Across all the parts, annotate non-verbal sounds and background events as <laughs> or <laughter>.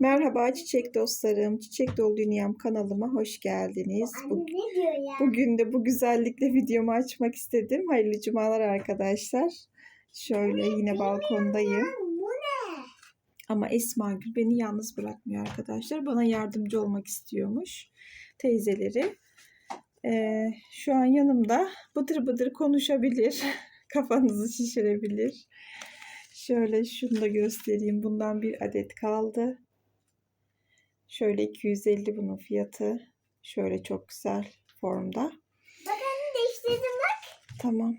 Merhaba çiçek dostlarım. Çiçek Dolu Dünyam kanalıma hoş geldiniz. Bu- bugün de bu güzellikle videomu açmak istedim. Hayırlı cumalar arkadaşlar. Şöyle yine balkondayım. Ama Esma Gül beni yalnız bırakmıyor arkadaşlar. Bana yardımcı olmak istiyormuş teyzeleri. Ee, şu an yanımda bıdır bıdır konuşabilir. <laughs> Kafanızı şişirebilir. Şöyle şunu da göstereyim. Bundan bir adet kaldı. Şöyle 250 bunun fiyatı. Şöyle çok güzel formda. Bak anne değiştirdim bak. Tamam.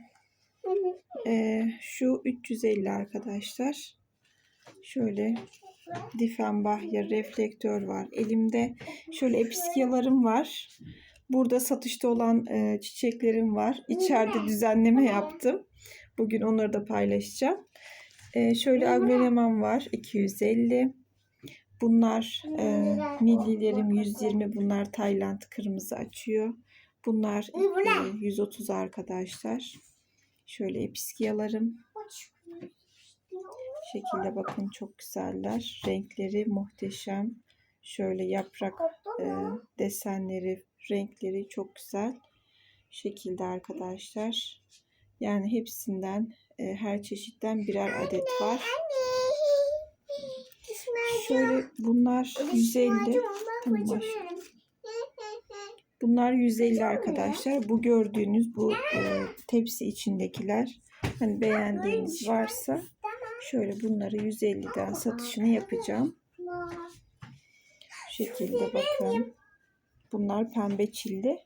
Ee, şu 350 arkadaşlar. Şöyle Diffenbachia reflektör var. Elimde şöyle episkiyalarım var. Burada satışta olan e, çiçeklerim var. İçeride düzenleme yaptım. Bugün onları da paylaşacağım. E, şöyle aglonemam var. 250. Bunlar e, millilerim 120. Bunlar Tayland kırmızı açıyor. Bunlar e, 130 arkadaşlar. Şöyle episkiyalarım. şekilde bakın çok güzeller. Renkleri muhteşem. Şöyle yaprak e, desenleri, renkleri çok güzel. Şekilde arkadaşlar. Yani hepsinden e, her çeşitten birer adet var. Şöyle bunlar 150. Tamam, baş- Bunlar 150 arkadaşlar. Bu gördüğünüz bu e, tepsi içindekiler. Hani beğendiğiniz varsa şöyle bunları 150'den satışını yapacağım. Şu şekilde bakın. Bunlar pembe çilli.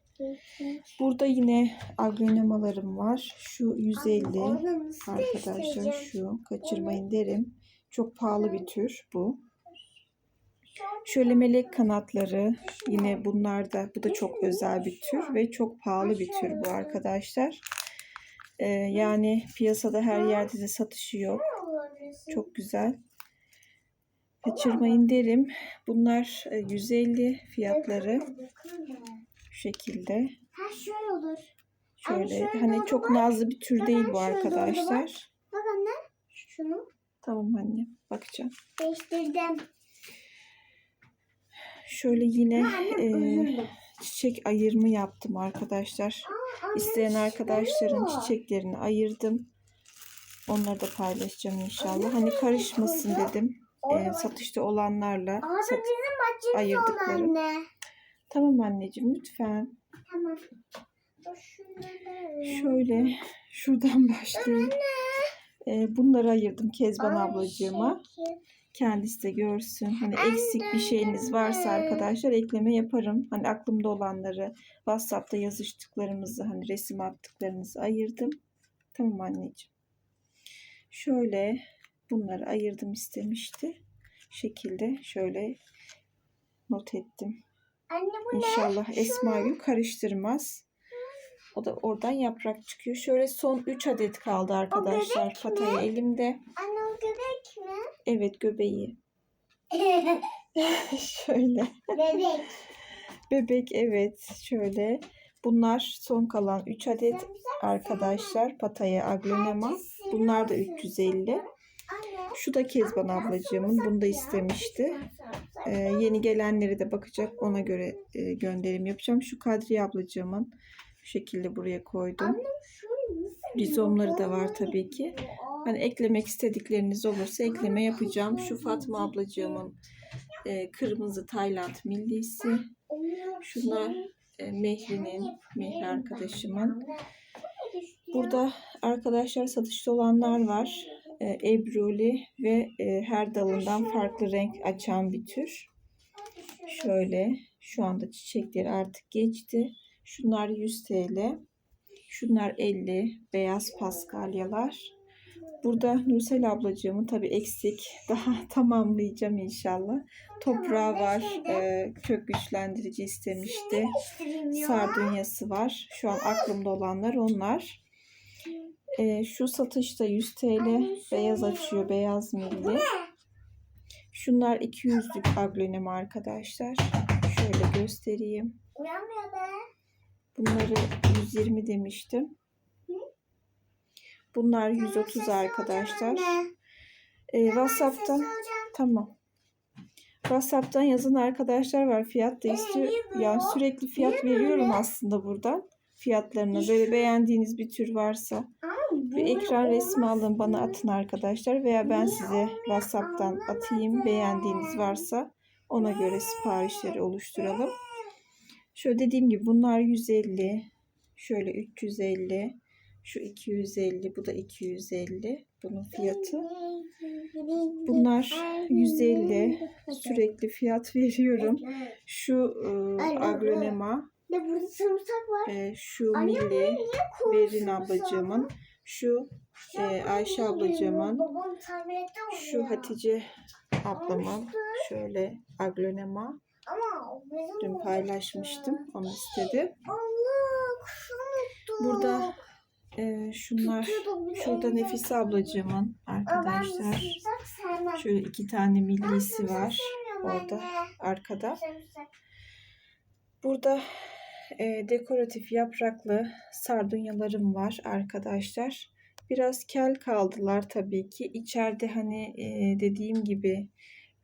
Burada yine agronemalarım var. Şu 150 arkadaşlar şu kaçırmayın derim. Çok pahalı bir tür bu. Şöyle melek kanatları yine bunlar da bu da çok özel bir tür ve çok pahalı bir tür bu arkadaşlar. Ee, yani piyasada her yerde de satışı yok. Çok güzel. Kaçırmayın derim. Bunlar e, 150 fiyatları şu şekilde. Ha şöyle olur. Şöyle şöyle hani çok bak. nazlı bir tür değil bu oldu bak. arkadaşlar. Bak anne. Şunu Tamam anne bakacağım. değiştirdim. Şöyle yine anne, e, çiçek ayırımı yaptım arkadaşlar. Anne, İsteyen arkadaşların çiçeklerini ayırdım. Onları da paylaşacağım inşallah. Hani karışmasın dedim. Ee, satışta olanlarla Abi sat- ayırdıklarım. Tamam anneciğim lütfen. Tamam. Şöyle şuradan başlayayım. Ee, bunları ayırdım Kezban ablacığıma. Kendisi de görsün. Hani eksik bir şeyiniz varsa arkadaşlar ekleme yaparım. Hani aklımda olanları WhatsApp'ta yazıştıklarımızı hani resim attıklarınızı ayırdım. Tamam anneciğim. Şöyle bunları ayırdım istemişti. Şekilde şöyle not ettim. Anne bu ne? İnşallah Esma Gül karıştırmaz. O da oradan yaprak çıkıyor. Şöyle son 3 adet kaldı arkadaşlar. mi? Pataya elimde. Anne o göbek mi? Evet göbeği. <laughs> Şöyle. Bebek. Bebek evet şöyle. Bunlar son kalan 3 adet arkadaşlar. Pataya aglonema. Bunlar da 350. Anne. Şu da Kezban ablacığımın. Bunu da istemişti. Ee, yeni gelenleri de bakacak. Ona göre e, gönderim yapacağım. Şu Kadriye ablacığımın. Şu şekilde buraya koydum. Rizomları da var tabii ki. Hani eklemek istedikleriniz olursa ekleme yapacağım. Şu Fatma ablacığımın e, kırmızı Tayland millisi. Şunlar e, Mehri'nin, Mehri arkadaşımın. Burada arkadaşlar satışta olanlar var. E, Ebruli ve e, her dalından farklı renk açan bir tür. Şöyle şu anda çiçekleri artık geçti. Şunlar 100 TL. Şunlar 50 beyaz paskalyalar. Burada Nursel ablacığımın tabii eksik. Daha <laughs> tamamlayacağım inşallah. Toprağı var. e, kök güçlendirici istemişti. Sardunyası var. Şu an aklımda olanlar onlar. E, şu satışta 100 TL. Beyaz açıyor. Beyaz milli. Şunlar 200'lük aglonema arkadaşlar. Şöyle göstereyim. Bunları 120 demiştim. Bunlar 130 arkadaşlar. Ee, WhatsApp'tan tamam. WhatsApp'tan yazan arkadaşlar var. Fiyat da istiyor. Ee, Yani sürekli fiyat veriyorum aslında buradan. Fiyatlarına böyle beğendiğiniz bir tür varsa bir ekran resmi alın bana atın arkadaşlar veya ben size WhatsApp'tan atayım beğendiğiniz varsa ona göre siparişleri oluşturalım. Şöyle dediğim gibi bunlar 150, şöyle 350, şu 250, bu da 250 bunun fiyatı. Bunlar 150 sürekli fiyat <laughs> veriyorum. Şu e, agronema, Ne burada sarımsak var. e, şu milli, Berin ablacığımın, şu e, Ayşe ablacığımın, şu. Hatice ablamın, Almıştı. şöyle bizim Dün paylaşmıştım, onu istedi. Burada e, şunlar, şurada Nefise ablacığımın arkadaşlar. Şöyle iki tane millisi var orada arkada. Burada e, dekoratif yapraklı sardunyalarım var arkadaşlar. Biraz kel kaldılar tabii ki. İçeride hani e, dediğim gibi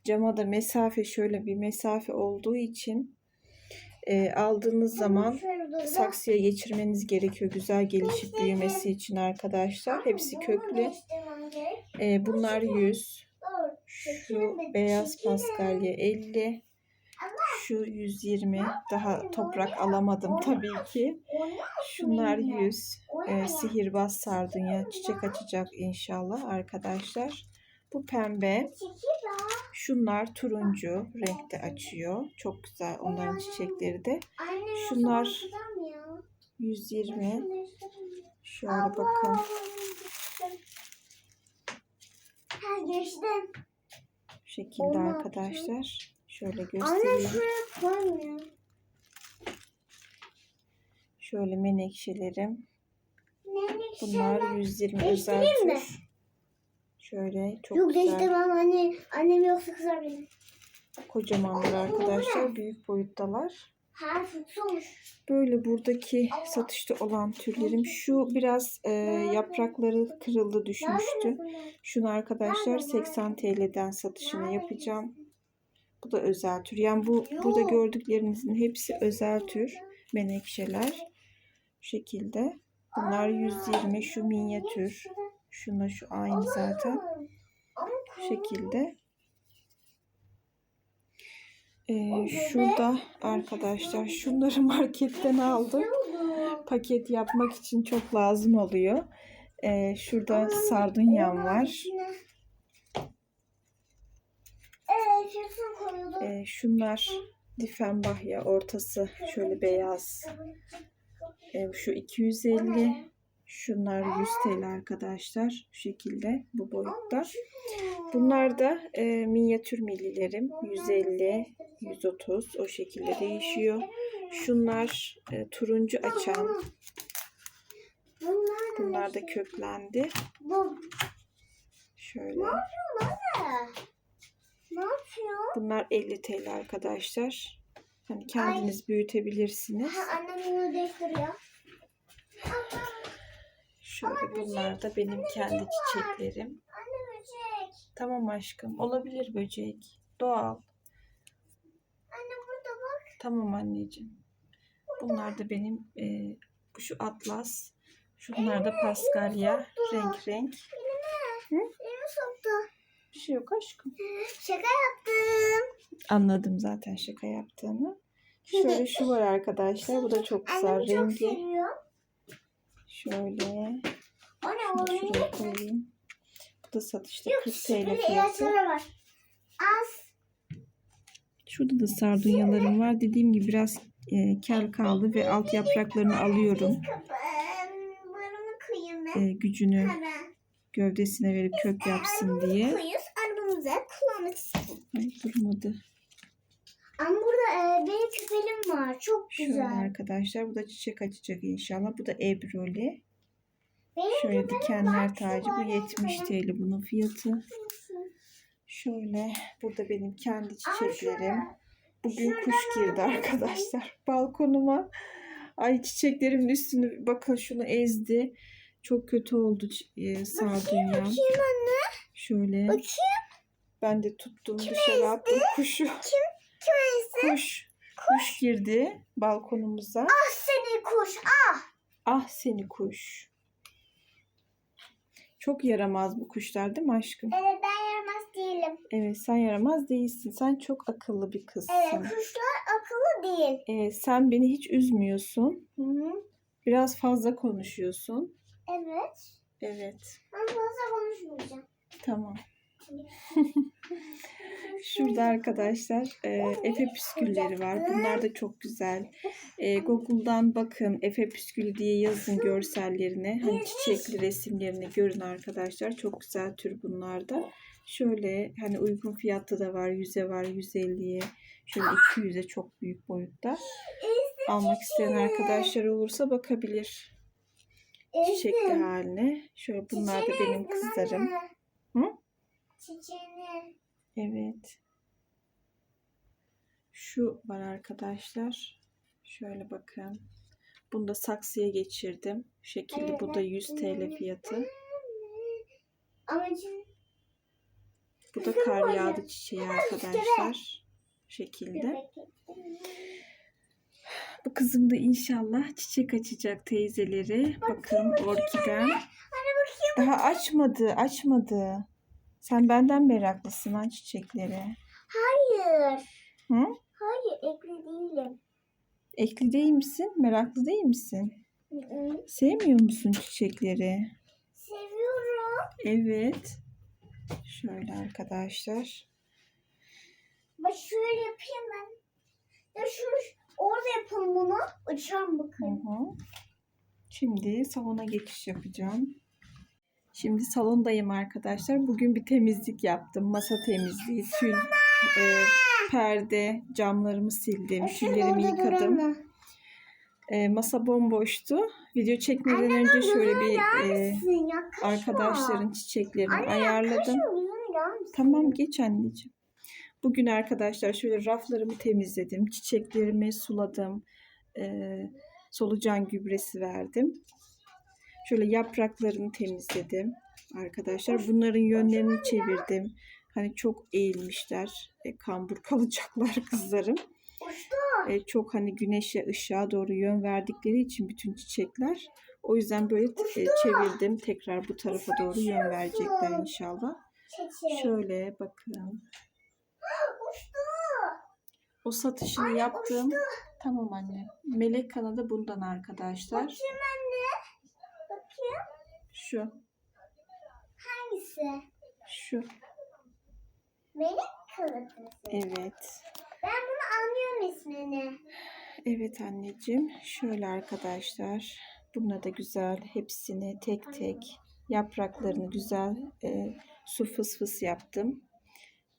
cama da mesafe şöyle bir mesafe olduğu için e, aldığınız zaman saksıya geçirmeniz gerekiyor güzel gelişip büyümesi için arkadaşlar. Hepsi köklü. E, bunlar 100. Doğru. Şu beyaz paskalya 50. Şu 120. Daha toprak alamadım tabii ki. Şunlar 100. O ne Ee, ya? sihirbaz sardunya çiçek açacak inşallah arkadaşlar. Bu pembe. Şunlar turuncu renkte açıyor. Çok güzel onların çiçekleri de. Şunlar nasıl bakacağım ya? 120. Şunu Şöyle bakın. Bu şekilde arkadaşlar. Şöyle Anne göstereyim. şuraya koymuyor. Şöyle menekşelerim. Nereye Bunlar 120 özel Değiştireyim mi? tür. Şöyle çok Yok güzel. değiştirmem anne. Annem yoksa kızar beni. Kocamanlar arkadaşlar. Büyük boyuttalar. Ha. Böyle buradaki satışta olan türlerim. Şu biraz e, yaprakları kırıldı düşmüştü. Şunu arkadaşlar 80 TL'den satışını yapacağım. Bu da özel tür. Yani bu burada gördüklerinizin hepsi özel tür menekşeler. Bu şekilde. Bunlar 120 şu minyatür. Şuna şu aynı zaten. Bu şekilde. Ee, şurada arkadaşlar şunları <laughs> marketten aldım. Paket yapmak için çok lazım oluyor. Ee, şurada sardunyam var. Ee, şunlar difenbahya ortası şöyle beyaz. Ee, şu 250. Şunlar 100 TL arkadaşlar. Şu şekilde bu boyutta. Bunlar da e, minyatür millilerim. 150, 130 o şekilde değişiyor. Şunlar e, turuncu açan. Bunlar, da köklendi. Şöyle. Ne? Yapıyor? Bunlar 50 TL arkadaşlar. Hani kendiniz büyütebilirsiniz. Ha, annem bunu değiştiriyor. Şöyle bunlar da benim kendi çiçeklerim. Anne böcek. Tamam aşkım. Olabilir böcek. Doğal. Anne burada bak. Tamam anneciğim. Bunlar da benim e, şu atlas. Şunlar da paskalya. Renk renk. Elimi soktu. Şey yok aşkım. Şaka yaptım. Anladım zaten şaka yaptığını. Şöyle şu var arkadaşlar. Bu da çok güzel Annem çok rengi. seviyor. Şöyle. Oyuncak. şuraya koyayım. Bu da satışta Yok 40 TL fiyatı. var. Az. Şurada da sardunyalarım var. Dediğim gibi biraz e, kel kaldı ve alt yapraklarını alıyorum. Barını koyayım ben. E, gücünü gövdesine verip kök yapsın diye. İstedim. Ay durmadı. Ama burada e, benim küpelim var. Çok Şöyle güzel. arkadaşlar. Bu da çiçek açacak inşallah. Bu da ebroli. Benim Şöyle dikenler tacı. Bu Şöyle 70 küpelim. TL bunun fiyatı. Şöyle. Burada benim kendi çiçeklerim. Bugün kuş girdi arkadaşlar <laughs> balkonuma. Ay çiçeklerimin üstünü bakın şunu ezdi. Çok kötü oldu e, sardunya. Bakayım anne. Şöyle. Bakayım. Ben de tuttum dışarı attım kuşu. Kim Kuş. Kuş girdi balkonumuza. Ah seni kuş. Ah. Ah seni kuş. Çok yaramaz bu kuşlar değil mi aşkım? Evet ben yaramaz değilim. Evet sen yaramaz değilsin. Sen çok akıllı bir kızsın. Evet kuşlar akıllı değil. Evet, sen beni hiç üzmüyorsun. Hı -hı. Biraz fazla konuşuyorsun. Evet. Evet. Ben fazla konuşmayacağım. Tamam. <laughs> Şurada arkadaşlar e, Efe püskülleri var. Bunlar da çok güzel. E, Google'dan bakın Efe püskülü diye yazın görsellerini. Hani çiçekli resimlerini görün arkadaşlar. Çok güzel tür bunlar da. Şöyle hani uygun fiyatlı da var. 100'e var 150'ye. Şöyle 200'e çok büyük boyutta. Almak isteyen arkadaşlar olursa bakabilir. Çiçekli haline. Şöyle bunlar da benim kızlarım. Hı? Çiçeğini. Evet. Şu var arkadaşlar. Şöyle bakın. Bunu da saksıya geçirdim. Şu şekilde bu da 100 TL fiyatı. Ama için Bu da kar yağdı çiçeği arkadaşlar. Şu şekilde. Bu kızım da inşallah çiçek açacak teyzeleri. Bakın orkiden. Daha açmadı, açmadı. Sen benden meraklısın ha çiçekleri. Hayır. Hı? Hayır ekli değilim. Ekli değil misin? Meraklı değil misin? Hı hı. Sevmiyor musun çiçekleri? Seviyorum. Evet. Şöyle arkadaşlar. Bak şöyle yapayım ben. Ya şunu orada yapalım bunu. Uçan Hı bakın. hı. Şimdi salona geçiş yapacağım. Şimdi salondayım arkadaşlar. Bugün bir temizlik yaptım. Masa temizliği, tül, e, perde, camlarımı sildim, tüllerimi yıkadım. E, masa bomboştu. Video çekmeden önce şöyle bir e, arkadaşların çiçeklerini Anne, ayarladım. Tamam geç anneciğim. Bugün arkadaşlar şöyle raflarımı temizledim. Çiçeklerimi suladım. Ee, solucan gübresi verdim. Şöyle yapraklarını temizledim arkadaşlar. Bunların yönlerini çevirdim. Hani çok eğilmişler. E, kambur kalacaklar <laughs> kızlarım. E, çok hani güneşe ışığa doğru yön verdikleri için bütün çiçekler. O yüzden böyle e, çevirdim. Tekrar bu tarafa doğru yön verecekler inşallah. Şöyle bakın. O satışını yaptım. Tamam anne. Melek kanadı bundan arkadaşlar. Anne. Şu. Hangisi? Şu. Melek kılıklısı. Evet. Ben bunu anlıyorum ismini. Evet anneciğim. Şöyle arkadaşlar. Buna da güzel hepsini tek tek yapraklarını güzel e, su fıs fıs yaptım.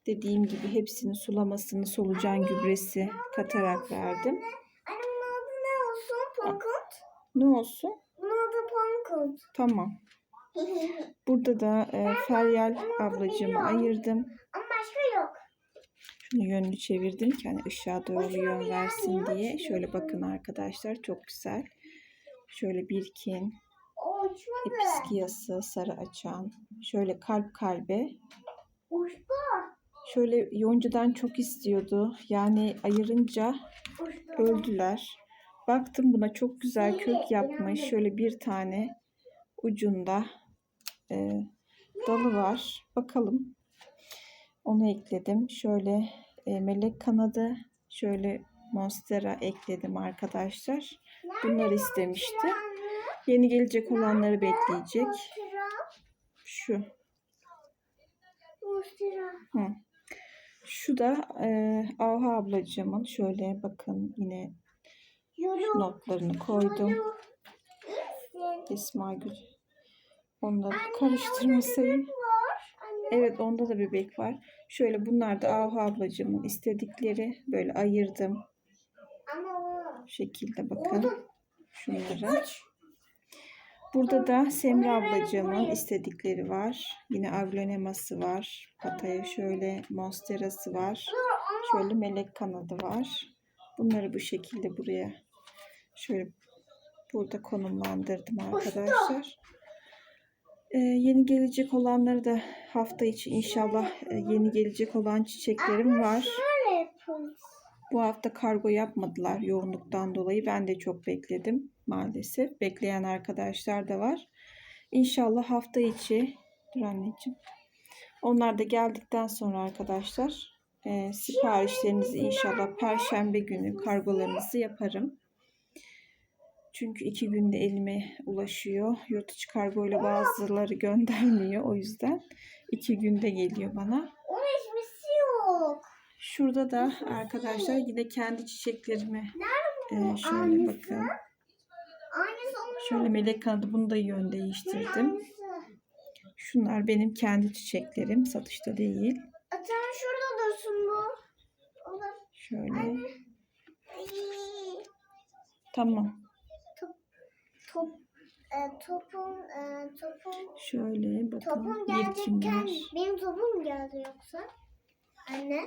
Dediğim gibi hepsini sulamasını solucan gübresi katarak verdim. Anne bunun adı ne olsun? Punkut. Ne olsun? Bunun adı Punkut. Tamam. Burada da e, Feryal ablacığımı ayırdım. Ama başka yok. Şunu yönünü çevirdim ki hani ışığa doğru yön versin diye. Şöyle bakın arkadaşlar çok güzel. Şöyle birkin, episkiyası, sarı açan. Şöyle kalp kalbe. Şöyle yoncadan çok istiyordu. Yani ayırınca öldüler. Baktım buna çok güzel kök yapmış. Şöyle bir tane ucunda e, dalı var. Bakalım. Onu ekledim. Şöyle e, melek kanadı, şöyle monstera ekledim arkadaşlar. Bunları istemişti. Yeni gelecek olanları bekleyecek. Şu. Hı. Şu da e, Avha ablacığımın. Şöyle bakın yine notlarını koydum. Yolu. Onları karıştırmasayım. Anne. Evet onda da bebek var. Şöyle bunlar da Avha ablacığımın istedikleri. Böyle ayırdım. Bu şekilde bakın. Oldu. Şunları. Burada da Semra ablacığımın istedikleri var. Yine agloneması var. Pataya şöyle monsterası var. Şöyle melek kanadı var. Bunları bu şekilde buraya şöyle burada konumlandırdım arkadaşlar. Ee, yeni gelecek olanları da hafta içi inşallah e, yeni gelecek olan çiçeklerim var. Bu hafta kargo yapmadılar yoğunluktan dolayı. Ben de çok bekledim maalesef. Bekleyen arkadaşlar da var. İnşallah hafta içi dur anneciğim. Onlar da geldikten sonra arkadaşlar e, siparişlerinizi inşallah perşembe günü kargolarınızı yaparım. Çünkü iki günde elime ulaşıyor. Yurt içi kargoyla bazıları göndermiyor. O yüzden iki günde geliyor bana. Onun hiçbirisi yok. Şurada da arkadaşlar yine kendi çiçeklerimi e, şöyle bakın. Şöyle melek kanadı bunu da yön değiştirdim. Şunlar benim kendi çiçeklerim. Satışta değil. Atan şurada dursun bu. Şöyle. Tamam. Top, e, topum, e, topum, Şöyle bakın. topum geldikken benim topum mu geldi yoksa? Anne.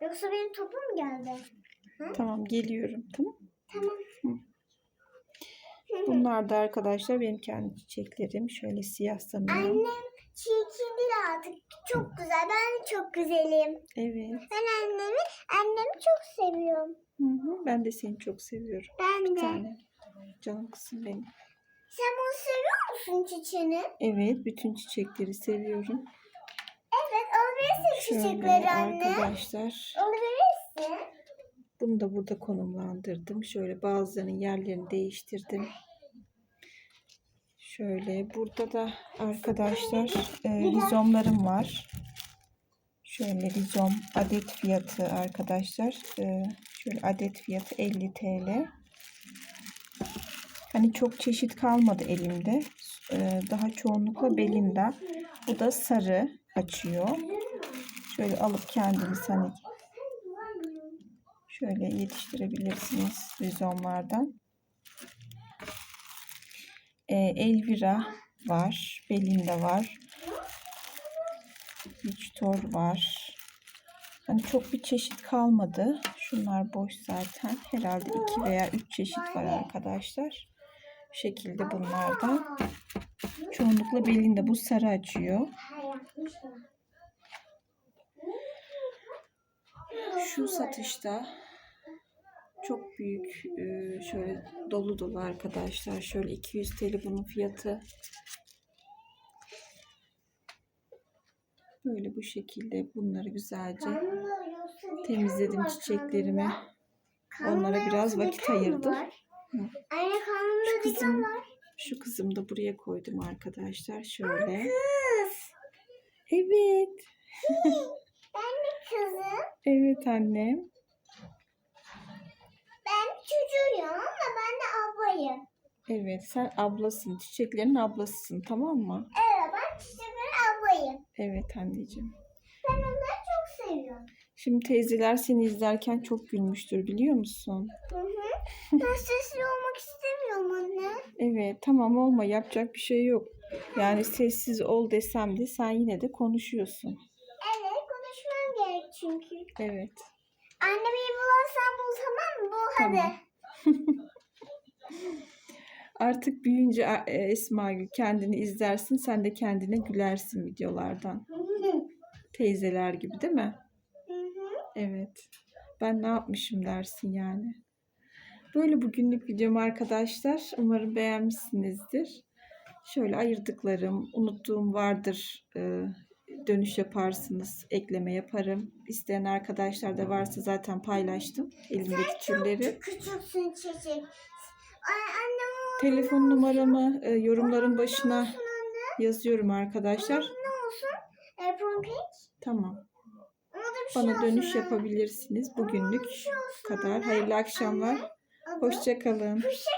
Yoksa benim topum mu geldi? Tamam geliyorum. Tamam. Tamam. Bunlar da arkadaşlar benim kendi çiçeklerim. Şöyle siyah samim. Annem çirkin artık. Çok güzel. Ben çok güzelim. Evet. Ben annemi, annemi çok seviyorum. Hı hı. Ben de seni çok seviyorum. Ben Bir de. tane. Canım kızım benim. Sen bunu seviyor musun çiçeğini? Evet. Bütün çiçekleri seviyorum. Evet, alabilirsin Şöyle çiçekleri anne. arkadaşlar. Alabilirsin. Bunu da burada konumlandırdım. Şöyle bazılarının yerlerini değiştirdim. Şöyle burada da arkadaşlar e, rizomlarım var. Şöyle rizom adet fiyatı arkadaşlar. E, şöyle adet fiyatı 50 TL. Hani çok çeşit kalmadı elimde. E, daha çoğunlukla Belinda. Bu da sarı açıyor. Şöyle alıp kendiniz hani Şöyle yetiştirebilirsiniz rizomlardan. Ee, Elvira var. Belinda var. Victor var. Hani çok bir çeşit kalmadı. Şunlar boş zaten. Herhalde iki veya üç çeşit var arkadaşlar. Şekilde bunlardan. Çoğunlukla Belinda bu sarı açıyor. Şu satışta çok büyük e, şöyle dolu dolu arkadaşlar. Şöyle 200 TL bunun fiyatı. Böyle bu şekilde bunları güzelce temizledim çiçeklerimi. Onlara biraz vakit ayırdım. Anne karnımda Şu diken kızım, var. şu kızım da buraya koydum arkadaşlar. Şöyle. Kız. Evet. <laughs> Ben de kızım. Evet annem. Ben çocuğuyum ama ben de ablayım. Evet sen ablasın. Çiçeklerin ablasısın tamam mı? Evet ben çiçeklerin ablayım. Evet anneciğim. Ben onları çok seviyorum. Şimdi teyzeler seni izlerken çok gülmüştür biliyor musun? Hı hı. Ben sesli olmak istemiyorum anne. Evet tamam olma yapacak bir şey yok. Yani sessiz ol desem de sen yine de konuşuyorsun. Evet konuşmam gerek çünkü. Evet. Anne beni bularsan bul tamam mı? Bul hadi. Tamam. <laughs> Artık büyüyünce e, Esma Gül kendini izlersin sen de kendine gülersin videolardan. Hı hı. Teyzeler gibi değil mi? Hı hı. Evet. Ben ne yapmışım dersin yani. Böyle bugünlük videom arkadaşlar. Umarım beğenmişsinizdir. Şöyle ayırdıklarım, unuttuğum vardır. Ee, dönüş yaparsınız, ekleme yaparım. İsteyen arkadaşlar da varsa zaten paylaştım elimdeki türleri. Küçüksün çiçek. Ay anne o Telefon numaramı e, yorumların başına yazıyorum arkadaşlar. Ne olsun? Apron cake. Tamam. Şey Bana dönüş yapabilirsiniz. Bugünlük şey kadar. Hayırlı akşamlar. Adı- Hoşça kalın. Hoşça